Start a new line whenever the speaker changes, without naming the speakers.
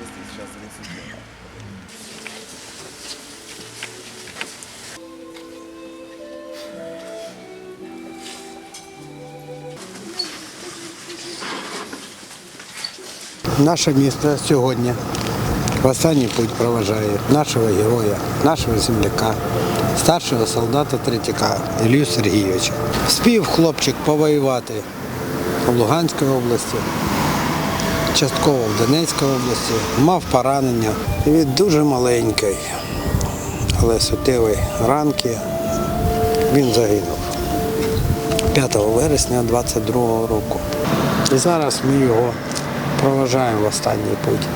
если сейчас занесут.
Наше місто сьогодні в останній путь проважає нашого героя, нашого земляка, старшого солдата Третяка Ілію Сергійовича. Спів хлопчик повоювати в Луганській області, частково в Донецькій області, мав поранення. Він дуже маленький, але суттєвої ранки він загинув 5 вересня 22 року. І зараз ми його проважаємо в останній путь.